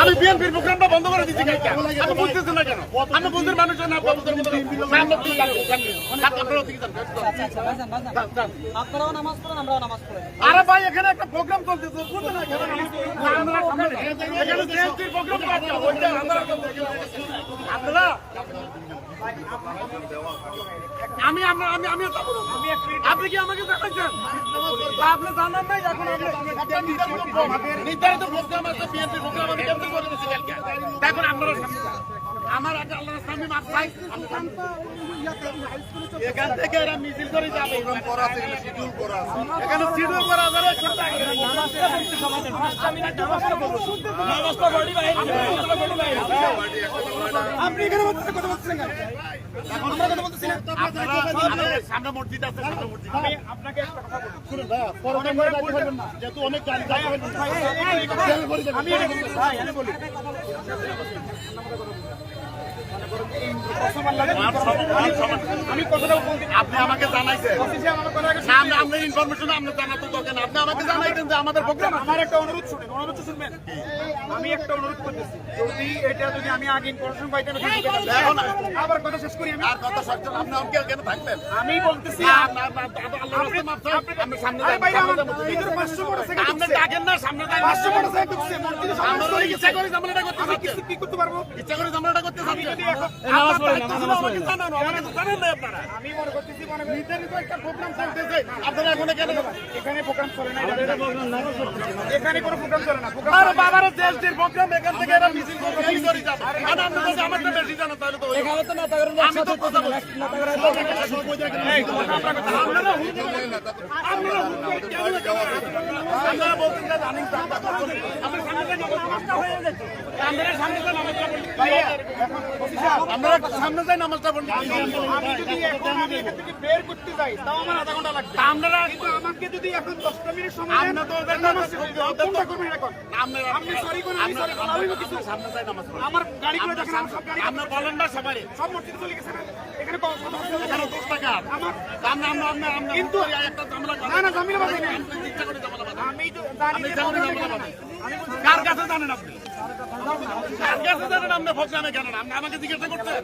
আমি বিএনপির প্রোগ্রামটা বন্ধ করে দিচ্ছি কেন বুঝতেছেন না কেন? আমি বন্ধুর মানুষ না আরে ভাই এখানে একটা প্রোগ্রাম চলতেছে। এখানে বিএনপির প্রোগ্রাম আছে ওইটা আপনারা আমি আমি আমি আপনি কি আমাকে দেখাচ্ছেন আপনি জানান নাই? এখন আপনি নির্ধারিত প্রোগ্রাম আছে, বিএনপি প্রোগ্রাম আমি কেমন করে দিচ্ছি কালকে দেখুন আপনারা সামনে যান। আমার আগে আল্লাহ সামনে মাপ চাই আমি এখান থেকে এরা মিছিল করে যাবে এখানে শিডিউল করা যাবে আপনি এখানে কথা বলছেন আমরা কথা বলতেছি না সামনে মসজিদ আছে সামনে মসজিদ আমি আপনাকে একটা কথা বলি শুনুন ভাইয়া পরে করে রাখতে পারবেন না যেহেতু অনেক গাড়ি যাবে আমি ভাই আমি বলি আমি কথাটা বলতে আপনি আমাকে জানাইছেন। না আমরা আমরা ইনফরমেশন আপনি জানাতে দরকার আপনি আমাকে জানাইছেন যে আমাদের প্রোগ্রাম আমার একটা অনুরোধ শুনেন অনুরোধ শুনবেন। আমি একটা অনুরোধ করতেছি যদি এটা যদি আমি আগে ইনফরমেশন পাইতাম তাহলে ঢুকে যেতাম। দেখো না। আবার কথা শেষ করি আমি? আর কথা সত্য আপনি আমাকে কেন থাকবেন? আমি বলতেছি না, না, না, দাদা, আল্লাহর রাস্তায় মাপ চাই। আপনি সামনে আরে যান, ভাই, সামনে আমার যান। ভিতরে 500 মোটরসাইকেল আপনি ডাকেন না, সামনে 500 মোটরসাইকেল মসজিদে সমাবেশ ইচ্ছা করে ঝামেলাটা করতে আমি কিছু কি করতে পারব? ইচ্ছা করে ঝামেলাটা এখন- জানানো, তো জানান আমি মনে করতেছি নির্ধারিত একটা প্রোগ্রাম চলতেছে, আপনারা এখন কেন এখানে প্রোগ্রাম চলে না এখানে কোনো প্রোগ্রাম চলে না। প্রোগ্রাম বাবার দেশটির প্রোগ্রাম এখান থেকে এরা মিছিল করবে, মিছিল করে যাবে। আর আপনি যদি আমার চেয়ে বেশি জানেন, তাহলে তো ওই- আমি তো কথা বলছি। এই, আপনারা হুট করে- আপনারা হুট করে কেন আপনারা বলছেন? যে রানিং টাইম কথা বলি। আপনারা সামনে যান, নামাজটা হয়ে গেছে। আপনারা সামনে যান, নামাজটা পড়ি। আপনারা সামনে যাই নামাজটা পড়ি। আমি যদি এখন আমি এখান থেকে বের করতে যাই তাও আমার আধা ঘণ্টা লাগবে আপনারা কিন্তু আমাকে যদি এখন দশটা মিনিট সময় দেন, আমরা তো ওদের আমার নামাজ পড়তে হবে। কোনটা করবেন এখন? আপনারা- আপনি sorry বলেন, আমি sorry বললাম, আমি কিছু সামনে যাই নামাজ পড়ি। আমার গাড়ি করে দেখেন আমার সব গাড়ি আপনারা বলেন না সবাই সব মসজিদে চলে গেছে এখানে কম কথা বলতে হবে। এখানে দশ টাকা আমার আমরা আমরা আমরা আমরা কিন্তু- কিন্তু একটা ঝামেলা না, না, ঝামেলা বাঁধাই না। আপনি ইচ্ছা করে ঝামেলা বাঁধান। আমি তো জানি ঝামেলা। কার কাছে জানেন আপনি? কার কাছে জানেন আপনি? প্রোগ্রামে কেন? আমাকে জিজ্ঞাসা করছেন?